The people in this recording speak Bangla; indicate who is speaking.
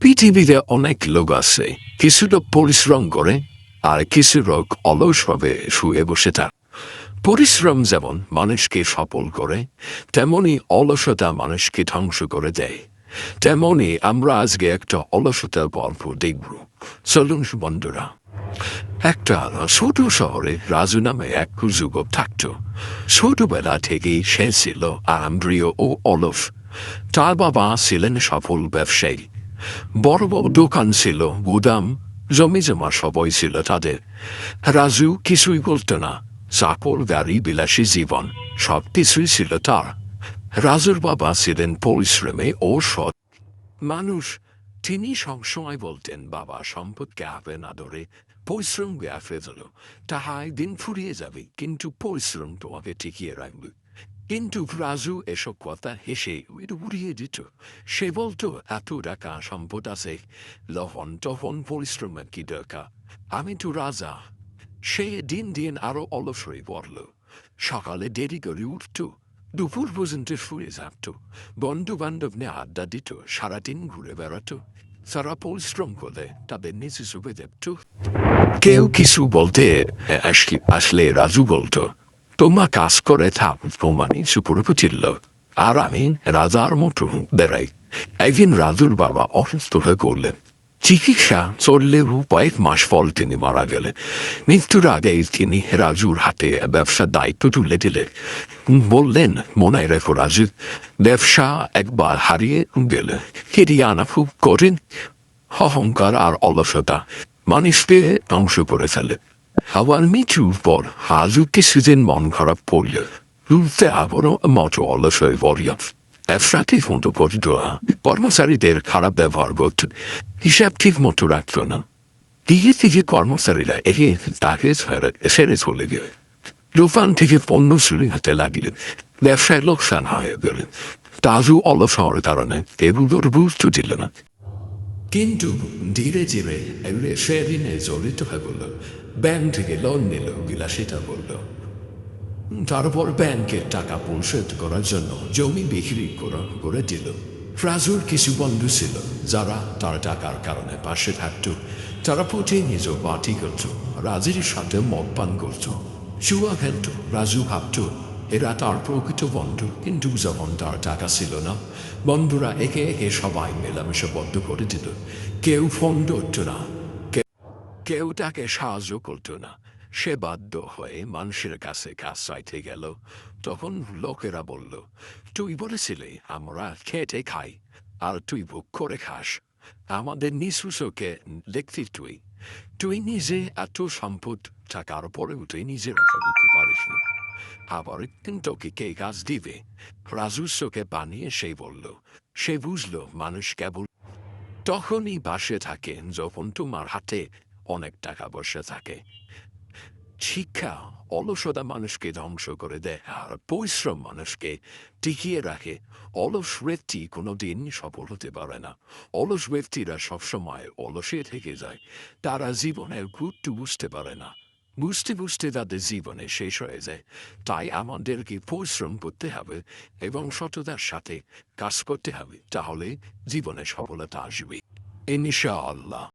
Speaker 1: পৃথিবীতে অনেক লোক আছে। কিছু লোক পরিশ্রম করে, আর কিছু লোক অলসভাবে শুয়ে বসে থাক। পরিশ্রম যেমন মানুষকে সফল করে, তেমনি অলসতা মানুষকে ধ্বংস করে দেয়। তেমনি আমরা আজকে একটা অলসতার গল্প দেখব। চলুন বন্ধুরা। একটা ছোট শহরে রাজু নামে এক যুবক থাকত। ছোটবেলা থেকেই সে ছিল আরামপ্রিয় ও অলস। তার বাবা ছিলেন সফল ব্যবসায়ী। বড় বড় দোকান ছিল, গুদাম, জমি জমা সবই ছিল তাদের। রাজু কিছুই বলত না, চাকর, গাড়ি, বিলাসী জীবন সব কিছুই ছিল তার। রাজুর বাবা ছিলেন পরিশ্রমে ও সৎ মানুষ। তিনি সবসময় বলতেন, বাবা সম্পদকে আপে না ধরে, পরিশ্রম আপে ধরো, তাহাই দিন ফুরিয়ে যাবে, কিন্তু পরিশ্রম তোমাকে টিকিয়ে রাখবে। কিন্তু রাজু এসব কথা হেসে উড়িয়ে দিত। সে বলতো, এত টাকা সম্পদ আছে। লহন তখন পরিশ্রমের কি দরকার? আমি তো রাজা। সে দিন দিন আরও অলস হয়ে পড়ল। সকালে দেরি করে উঠত। দুপুর পর্যন্ত শুয়ে থাকত। বন্ধু বান্ধব নিয়ে আড্ডা দিত। সারাদিন ঘুরে বেড়াতো। সারা পরিশ্রম করে তাদের নিজে সুখে দেখত। কেউ কিছু বলতে আসলে রাজু বলতো তোমার কাজ করে থাক তোমার সুপুরে পুচিল্ল আর আমি রাজার মতো বেড়াই। একদিন রাজুর বাবা অসুস্থ হয়ে করলেন চিকিৎসা চললেও কয়েক মাস ফল তিনি মারা গেলেন। মৃত্যুর আগে তিনি রাজুর হাতে ব্যবসার দায়িত্ব তুলে দিলেন। বললেন, মনে রেখো রাজু, ব্যবসা একবার হারিয়ে গেলে ফিরিয়ে আনা খুব কঠিন। অহংকার আর অলসতা মানুষকে ধ্বংস করে ফেলে। মৃত্যুর পর রাজু কিছুদিন মন খারাপ পড়ল রুলতে আবারও মতো অলস হয়ে পড়ল ব্যবসা ঠিক মতো করত না, কর্মচারীদের খারাপ ব্যবহার করত হিসাব ঠিক মতো রাখত না। দিকে দিকে কর্মচারীরা একে তাকে ছেড়ে চলে গেলে। দোকান থেকে পণ্য চুরি হাতে লাগিলেন ব্যবসায় লোকসান হয়ে গেলেন তাজু অলস হওয়ার কারণে এগুলোর বুঝতে দিল না। কিন্তু ধীরে ধীরে এগুলো সেদিনে জড়িত হয়ে বলল ব্যাংক থেকে লোন নিল, বিলাসিতা বলল তারপর ব্যাংকের টাকা পরিশোধ করার জন্য জমি বিক্রি করে দিল। রাজুর কিছু বন্ধু ছিল, যারা তার টাকার কারণে পাশে থাকত। তারা প্রতিনিয়ত পার্টি করত, রাজের সাথে মদ পান করত। জুয়া খেলত, রাজু ভাবত এরা তার প্রকৃত বন্ধু কিন্তু যখন তার টাকা ছিল না বন্ধুরা একে একে সবাই মেলামেশা বন্ধ করে দিল কেউ ফোন ধরত না কেউ তাকে সাহায্য করতো না সে বাধ্য হয়ে মানুষের কাছে কাজ চাইতে গেল তখন লোকেরা বলল তুই বলেছিলে আমরা খেটে খাই আর তুই ভোগ করে খাস আমাদের নিশুসকে দেখতি তুই তুই নিজে এত সম্পদ থাকার পরেও তুই নিজে রক্ষা করতে পারিস না আবার কিন্তু কে কাজ দিবে? রাজস্বকে বানিয়ে সে বলল, সে বুঝলো, মানুষ কেবল তখনই বাসে থাকেন যখন তোমার হাতে অনেক টাকা বসে থাকে। শিক্ষা অলসতা মানুষকে ধ্বংস করে দেয় আর পরিশ্রম মানুষকে টিকিয়ে রাখে। অলস ব্যক্তি কোনোদিন সফল হতে পারে না। অলস ব্যক্তিরা সবসময় অলসে থেকে যায়। তারা জীবনের গুরুত্ব বুঝতে পারে না। বুঝতে বুঝতে তাদের জীবনে শেষ হয়ে যায়। তাই আমাদেরকে পরিশ্রম করতে হবে এবং সততার সাথে কাজ করতে হবে, তাহলে জীবনে সফলতা আসবে। ইনশাআল্লাহ।